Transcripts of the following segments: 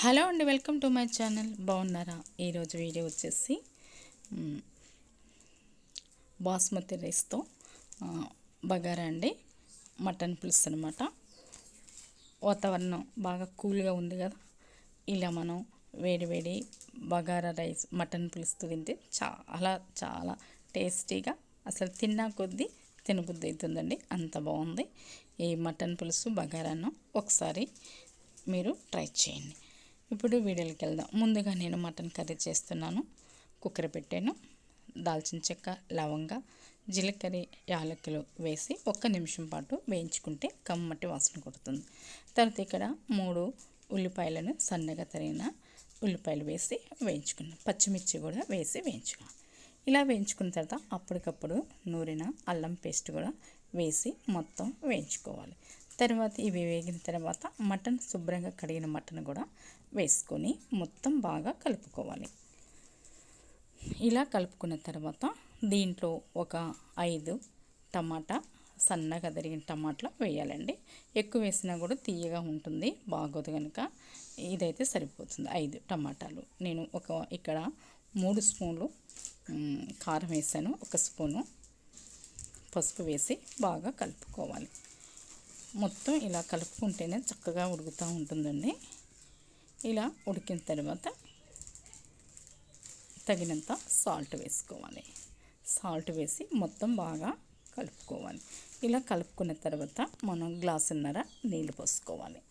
Hello అండి welcome to my channel. బాగున్నారా? ఈరోజు వీడియో వచ్చేసి బాస్మతి రైస్తో బగారా అండి మటన్ పులుసు అనమాట వాతావరణం బాగా కూల్గా ఉంది కదా. ఇలా మనం వేడి వేడి బగారా రైస్ మటన్ పులుసుతో తింటే చాలా చాలా టేస్టీగా అసలు తిన్నా కొద్దీ తినబుద్ధి అవుతుందండి. అంత బాగుంది. ఈ మటన్ పులుసు బగారాను ఒకసారి మీరు ట్రై చేయండి. ఇప్పుడు వీడియోకి వెళ్దాం. ముందుగా నేను మటన్ కర్రీ చేస్తున్నాను. కుక్కర్ పెట్టాను. దాల్చిన చెక్క లవంగ జీలకర్ర యాలకులు వేసి ఒక్క నిమిషం పాటు వేయించుకుంటే కమ్మటి వాసన కొడుతుంది. తర్వాత ఇక్కడ మూడు ఉల్లిపాయలను సన్నగా తరిగిన ఉల్లిపాయలు వేసి వేయించుకున్నాం. పచ్చిమిర్చి కూడా వేసి వేయించుకున్నాం. ఇలా వేయించుకున్న తర్వాత అప్పటికప్పుడు నూరిన అల్లం పేస్ట్ కూడా వేసి మొత్తం వేయించుకోవాలి. తర్వాత ఇవి వేగిన తర్వాత మటన్ శుభ్రంగా కడిగిన మటన్ కూడా వేసుకొని మొత్తం బాగా కలుపుకోవాలి. ఇలా కలుపుకున్న తర్వాత దీంట్లో ఒక ఐదు టమాటా సన్నగా తరిగిన టమాటాలు వేయాలండి. ఎక్కువ వేసినా కూడా తీయగా ఉంటుంది బాగోదు కనుక ఇదైతే సరిపోతుంది ఐదు టమాటాలు. నేను ఒక ఇక్కడ మూడు స్పూన్లు కారం వేసాను ఒక స్పూను పసుపు వేసి బాగా కలుపుకోవాలి. మొత్తం ఇలా కలుపుకుంటేనే చక్కగా ఉడుకుతూ ఉంటుందండి. ఇలా ఉడికిన తర్వాత తగినంత సాల్ట్ వేసుకోవాలి. సాల్ట్ వేసి మొత్తం బాగా కలుపుకోవాలి. ఇలా కలుపుకున్న తర్వాత మనం గ్లాసున్నర నీళ్ళు పోసుకోవాలి.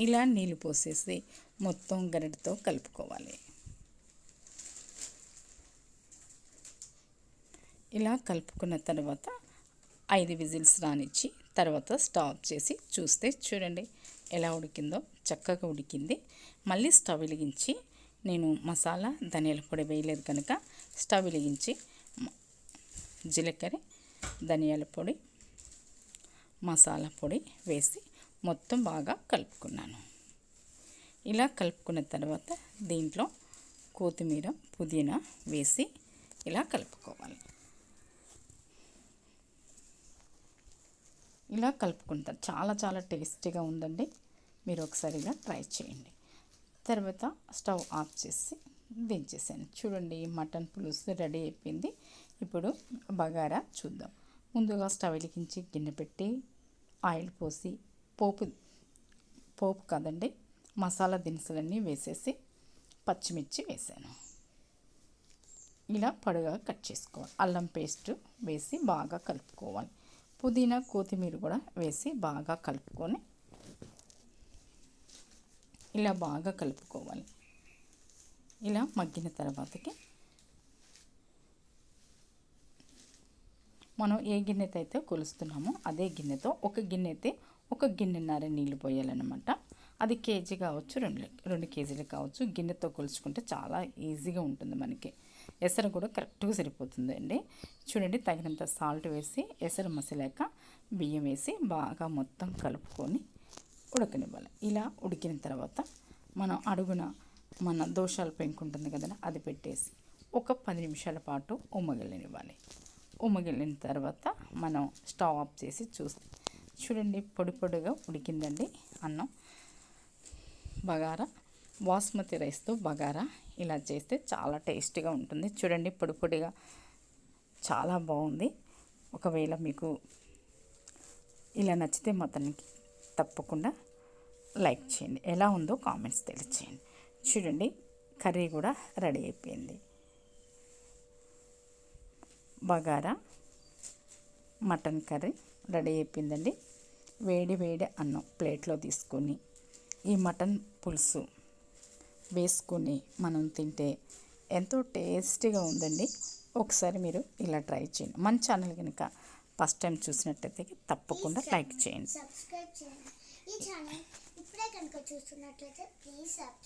ఇలా నీళ్ళు పోసేసి మొత్తం గరిటతో కలుపుకోవాలి. ఇలా కలుపుకున్న తర్వాత ఐదు విజిల్స్ రానిచ్చి తర్వాత స్టాప్ చేసి చూస్తే చూడండి ఎలా ఉడికిందో చక్కగా ఉడికింది. మళ్ళీ స్టవ్ వెలిగించి నేను మసాలా ధనియాల పొడి వేయలేదు కనుక స్టవ్ వెలిగించి జీలకర్ర ధనియాల పొడి మసాలా పొడి వేసి మొత్తం బాగా కలుపుకున్నాను. ఇలా కలుపుకున్న తర్వాత దీంట్లో కొత్తిమీర పుదీనా వేసి ఇలా కలుపుకోవాలి. ఇలా కలుపుకుంటారు. చాలా చాలా టేస్టీగా ఉందండి. మీరు ఒకసారి ఇలా ట్రై చేయండి. తర్వాత స్టవ్ ఆఫ్ చేసి దించేసాను చూడండి మటన్ పులుసు రెడీ అయిపోయింది. ఇప్పుడు బగారా చూద్దాం. ముందుగా స్టవ్ వెలిగించి గిన్నె పెట్టి ఆయిల్ పోసి పోపు పోపు కాదండి మసాలా దినుసులన్నీ వేసేసి పచ్చిమిర్చి వేసాను. ఇలా పొడిగా కట్ చేసుకోవాలి. అల్లం పేస్ట్ వేసి బాగా కలుపుకోవాలి. పుదీనా కొత్తిమీర కూడా వేసి బాగా కలుపుకొని ఇలా బాగా కలుపుకోవాలి. ఇలా మగ్గిన తర్వాతకి మనం ఏ గిన్నెతో అయితే కొలుస్తున్నామో అదే గిన్నెతో ఒక గిన్నె అయితే ఒక గిన్నెన్నర నీళ్ళు పోయాలన్నమాట. అది కేజీ కావచ్చు రెండు రెండు కేజీలు కావచ్చు. గిన్నెతో కొలుచుకుంటే చాలా ఈజీగా ఉంటుంది మనకి. ఎసరు కూడా కరెక్ట్గా సరిపోతుందండి. చూడండి తగినంత సాల్ట్ వేసి ఎసరు మసలాక బియ్యం వేసి బాగా మొత్తం కలుపుకొని ఉడకనివ్వాలి. ఇలా ఉడికిన తర్వాత మనం అడుగున మన దోషాలు పెంకుంటుంది కదా అది పెట్టేసి ఒక పది నిమిషాల పాటు ఉమ్మగిల్లనివ్వాలి. ఉమ్మగిల్లిన తర్వాత మనం స్టవ్ ఆఫ్ చేసి చూస్తే చూడండి పొడి పొడిగా ఉడికిందండి అన్నం. బగారా బాస్మతి రైస్తో బగారా ఇలా చేస్తే చాలా టేస్టీగా ఉంటుంది. చూడండి పొడి పొడిగా చాలా బాగుంది. ఒకవేళ మీకు ఇలా నచ్చితే మొత్తానికి తప్పకుండా లైక్ చేయండి. ఎలా ఉందో కామెంట్స్ తెలియచేయండి. చూడండి కర్రీ కూడా రెడీ అయిపోయింది. బగారా మటన్ కర్రీ రెడీ అయిపోయిందండి. వేడి వేడి అన్నం ప్లేట్లో తీసుకొని ఈ మటన్ పులుసు వేసుకుని మనం తింటే ఎంతో టేస్టీగా ఉందండి. ఒకసారి మీరు ఇలా ట్రై చేయండి. మన ఛానల్ కనుక ఫస్ట్ టైం చూసినట్టయితే తప్పకుండా లైక్ చేయండి. సబ్స్క్రైబ్ చేయండి. ఈ ఛానల్ ఇప్పుడే కనుక చూస్తున్నట్లయితే ప్లీజ్ సబ్స్క్రైబ్